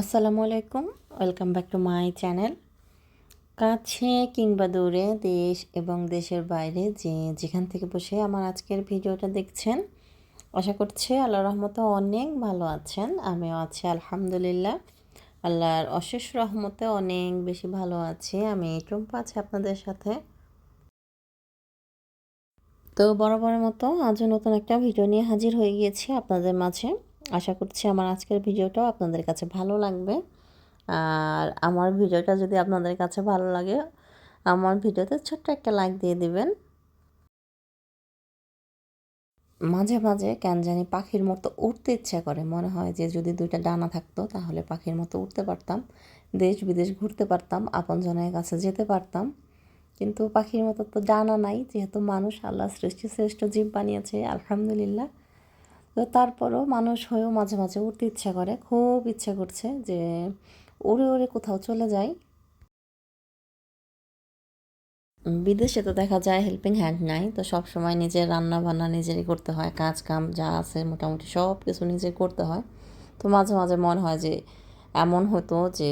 আসসালামু আলাইকুম, welcome back to my channel. কাছে কিংবা দূরে দেশ এবং দেশের বাইরে যে যেখান থেকে বসে আমার আজকের ভিডিওটা দেখছেন, আশা করছি আল্লাহ রহমতে অনেক ভালো আছেন, আমিও আছি আলহামদুলিল্লাহ। আল্লাহর অশেষ রহমতে অনেক বেশি ভালো আছি, আমি টুম্পা আছি আপনাদের সাথে। তো বরাবরের মতো আজও নতুন একটা ভিডিও নিয়ে হাজির হয়ে গিয়েছি আপনাদের মাঝে। আশা করছি আমার আজকের ভিডিওটাও আপনাদের কাছে ভালো লাগবে। আর আমার ভিডিওটা যদি আপনাদের কাছে ভালো লাগে, আমার ভিডিওতে ছোট্ট একটা লাইক দিয়ে দিবেন। মাঝে মাঝে কেন জানি পাখির মতো উঠতে ইচ্ছা করে। মনে হয় যে যদি দুইটা ডানা থাকতো, তাহলে পাখির মতো উঠতে পারতাম। দেশ বিদেশ ঘুরতে পারতাম, আপনজনের কাছে যেতে পারতাম। কিন্তু পাখির মতো তো ডানা নাই, যেহেতু মানুষ আল্লাহ সৃষ্টি শ্রেষ্ঠ জীব বানিয়েছে, আলহামদুলিল্লাহ। তো তারপরও মানুষ হয়েও মাঝে মাঝে উঠতে ইচ্ছা করে। খুব ইচ্ছে করছে যে উড়ে উড়ে কোথাও চলে যাই। বিদেশে তো দেখা যায় হেল্পিং হ্যান্ড নাই। তো সব সময় নিজের রান্না বান্না নিজেরই করতে হয়। কাজ কাম যা আছে মোটামুটি সব কিছু নিজে করতে হয়। তো মাঝে মাঝে মনে হয় যে এমন হতো যে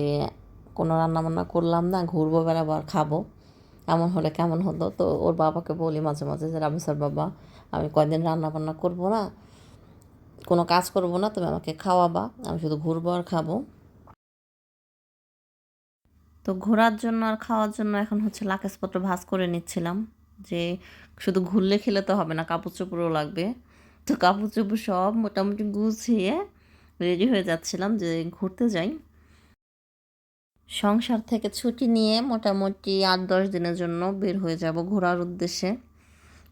কোনো রান্না বান্না করলাম না, ঘুরবো, বেড়াবো আর খাব। এমন হলে কেমন হতো? তো ওর বাবাকে বলি মাঝে মাঝে যে রাবিসার বাবা, আমি কয়দিন রান্না বান্না করব না? কোনো কাজ করব না, তুমি আমাকে খাওয়াবা, আমি শুধু ঘুরবো আর খাব। তো ঘোরার জন্য আর খাওয়ার জন্য এখন হচ্ছে লাকেশপত্র ভাজ করে নিচ্ছিলাম, যে শুধু ঘুরলে খেলে তো হবে না, কাপড় চোপড়ও লাগবে। তো কাপড় চোপড় সব মোটামুটি গুছিয়ে রেডি হয়ে যাচ্ছিলাম যে ঘুরতে যাই। সংসার থেকে ছুটি নিয়ে মোটামুটি আট দশ দিনের জন্য বের হয়ে যাব ঘোরার উদ্দেশ্যে।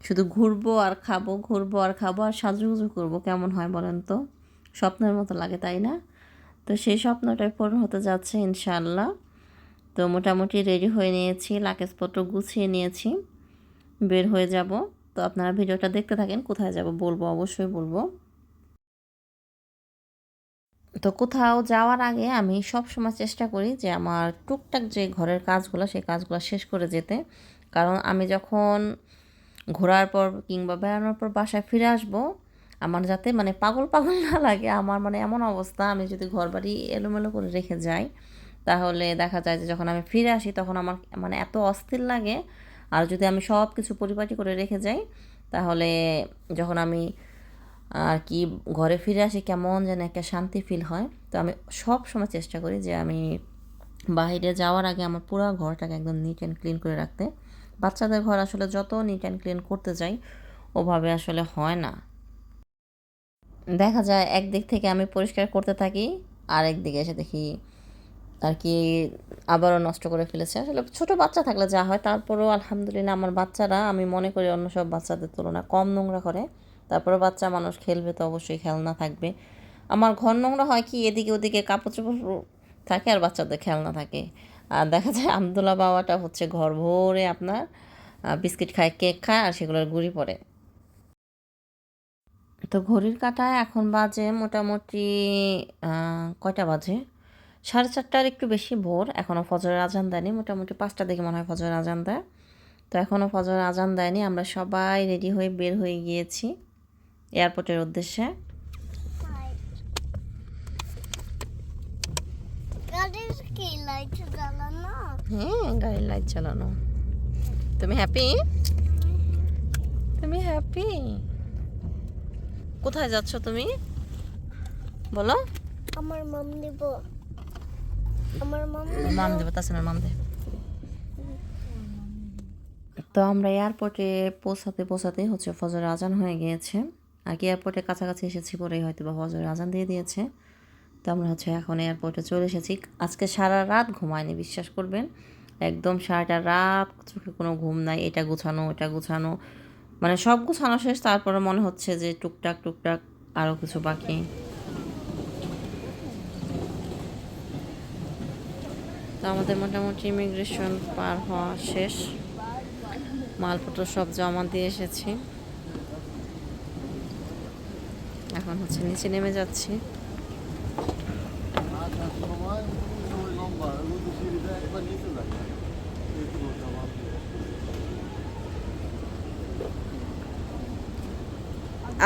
শুধু ঘুরবো আর খাব, ঘুরবো আর খাব আর সাজুগুজু করব, কেমন হয় বলেন তো? স্বপ্নের মতো লাগে, তাই না? তো সেই স্বপ্নটাই পূরণ হতে যাচ্ছে ইনশাআল্লাহ। তো মোটামুটি রেডি হয়ে নিয়েছি লাকেজপত্র গুছিয়ে নিয়েছি, বের হয়ে যাব। তো আপনারা ভিডিওটা দেখতে থাকেন, কোথায় যাব বলব, অবশ্যই বলব। তো কোথাও যাওয়ার আগে আমি সব সময় চেষ্টা করি যে আমার টুকটাক যে ঘরের কাজগুলো, সেই কাজগুলো শেষ করে যেতে। কারণ আমি যখন ঘোরার পর কিংবা বেড়ানোর পর বাসায় ফিরে আসব, আমার যাতে মানে পাগল পাগল না লাগে, আমার মানে এমন অবস্থা, আমি যদি ঘর বাড়ি এলোমেলো করে রেখে যাই, তাহলে দেখা যায় যে যখন আমি ফিরে আসি তখন আমার মানে এত অস্থির লাগে। আর যদি আমি সব কিছু পরিপাটি করে রেখে যাই, তাহলে যখন আমি আর কি ঘরে ফিরে আসি কেমন যেন একটা শান্তি ফিল হয়। তো আমি সব সময় চেষ্টা করি যে আমি বাইরে যাওয়ার আগে আমার পুরো ঘরটাকে একদম নিট অ্যান্ড ক্লিন করে রাখতে। বাচ্চাদের ঘর আসলে যত নিট অ্যান্ড ক্লিন করতে যাই, ওভাবে আসলে হয় না। দেখা যায় একদিক থেকে আমি পরিষ্কার করতে থাকি আর একদিকে এসে দেখি আর কি আবারও নষ্ট করে ফেলেছে। আসলে ছোটো বাচ্চা থাকলে যা হয়, তারপরেও আলহামদুলিল্লাহ আমার বাচ্চারা, আমি মনে করি অন্য সব বাচ্চাদের তুলনায় কম নোংরা করে। তারপরে বাচ্চা মানুষ খেলবে তো অবশ্যই খেলনা থাকবে। আমার ঘর নোংরা হয় কি, এদিকে ওদিকে কাপড় চোপড় থাকে আর বাচ্চাদের খেলনা থাকে। আর দেখা যায় আবদুল্লা বাবাটা হচ্ছে ঘর ভরে আপনার বিস্কিট খায়, কেক খায় আর সেগুলোর গুড়ি পড়ে। তো ঘড়ির কাটায় এখন বাজে মোটামুটি কয়টা বাজে? সাড়ে চারটার একটু বেশি ভোর এখনও ফজরের আজান দেয়নি, মোটামুটি পাঁচটা দিকে মনে হয় ফজরের আজান দেয়। তো এখনও ফজরের আজান দেয়নি, আমরা সবাই রেডি হয়ে বের হয়ে গিয়েছি এয়ারপোর্টের উদ্দেশ্যে। হ্যাঁ গাড়ির লাইট তুমি হ্যাপি তুমি হ্যাপি কোথায় যাচ্ছ তুমি? বলো। আমার মাম দেব। আমার মাম মাম দেবো তাছাড়া মাম দে তো আমরা এয়ারপোর্টে পৌঁছাতে পৌঁছাতে হচ্ছে ফজর আজান হয়ে গিয়েছে। আর কি এয়ারপোর্টের কাছাকাছি এসেছি পরেই হয়তো বা ফজর আজান দিয়ে দিয়েছে। তো আমরা হচ্ছে এখন এয়ারপোর্টে চলে এসেছি। আজকে সারা রাত ঘুমায়নি, বিশ্বাস করবেন? একদম সারাটা রাত চোখে কোনো ঘুম নাই, এটা গুছানো, ওটা গুছানো। মানে সব গুছানো শেষ, তারপরে মনে হচ্ছে যে টুকটাক টুকটাক আরও কিছু বাকি। তো আমাদের মোটামুটি ইমিগ্রেশন পার হওয়া শেষ। মালপত্র সব জমা দিয়ে এসেছি। এখন হচ্ছে নিচে নেমে যাচ্ছি।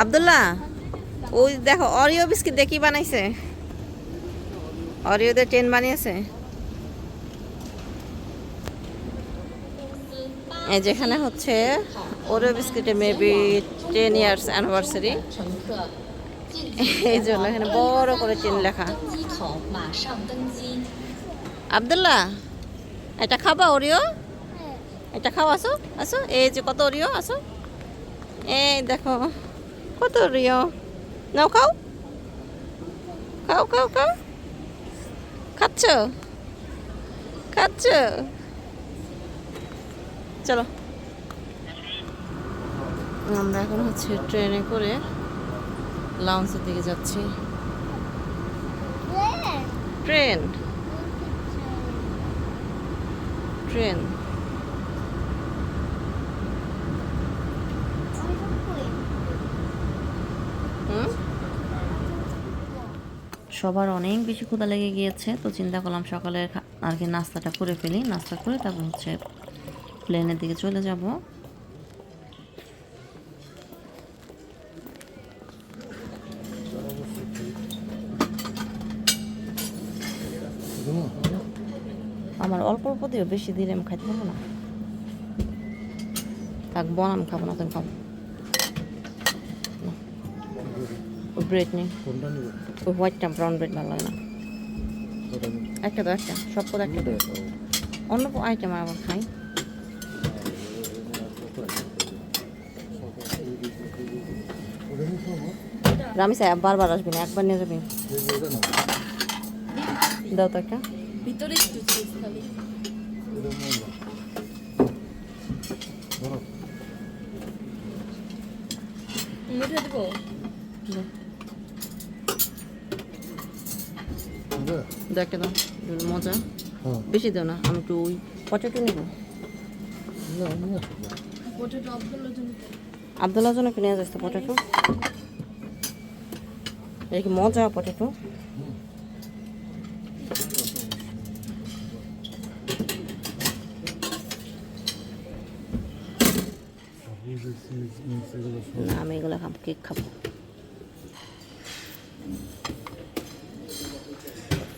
আবদুল্লাহ, ওই দেখো অরিও বিস্কিট দেখি কি বানাইছে? অরিও দিয়ে ট্রেন বানিয়েছে। এই যেখানে হচ্ছে ওরিও বিস্কিটে মেবি টেন ইয়ার্স অ্যানিভার্সারি এই জন্য এখানে বড় করে ট্রেন লেখা। আবদুল্লাহ, এটা খাবা ওরিও এটা খাও, আসো আসো। এই যে কত ওরিও আসো। এই দেখো। কত ওরিও নাও খাও খাও খাও খাও খাচ্ছ খাচ্ছ চলো। আমরা এখন হচ্ছে ট্রেনে করে লাউন্সের দিকে যাচ্ছি। ট্রেন। ট্রেন। সবার অনেক বেশি ক্ষুদা লেগে গিয়েছে, তো চিন্তা করলাম সকালে আর কি নাস্তাটা করে ফেলি। নাস্তা করে তারপর হচ্ছে প্লেনের দিকে চলে যাব। আমার অল্প অল্প দিয়েও বেশি দিলে আমি খাইতে পারব না। থাক বন আমি খাব না তুমি খাব। ব্রেড নেই কোনটা নিব? ওই হোয়াইটটা ব্রাউন ব্রেড ভালো লাগে না। একটা তো একটা সব করে একটা। অন্য আইটেম আবার খাই। রামি সাহেব বারবার আসবি না একবার নিয়ে যাবি। দাও তো একটা। ভিতরে একটু চিজ খালি ওটা নিব ধরো মুঠে দেবো? হবে দাও একটা দাও মজা বেশি দাও না আমি একটু ওই পটেটো নিব। আবদুল্লাহ জন্য নিয়ে যাচ্ছে পটেটো। এটা কি মজা পটেটো। আমি এগুলো খাব কেক খাব।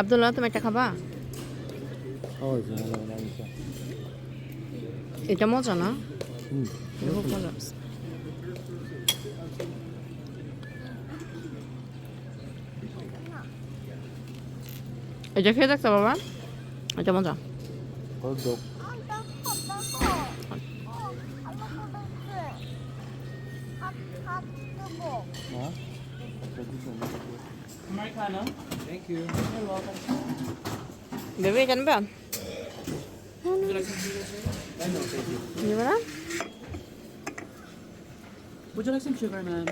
আবদুল্লাহ তুমি একটা খাবা? এটা মজা না? এটা খেয়ে দেখছ বাবা? এটা মজা। বেবি জানবে নিবে না Would you like some sugar, ma'am?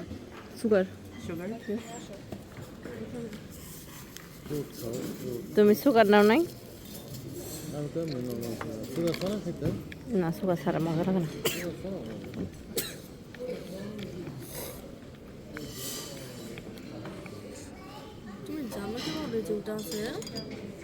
Sugar Sugar? Fruit খাও ফ্রুট তুমি সুগার নাও নাই আমি তো এমনি নর্মাল খাই সুগার খানা খেতে না সুগার ছাড়া মজা লাগে না সুগার খানা তুমি জানো কীভাবে যে ওটা আছে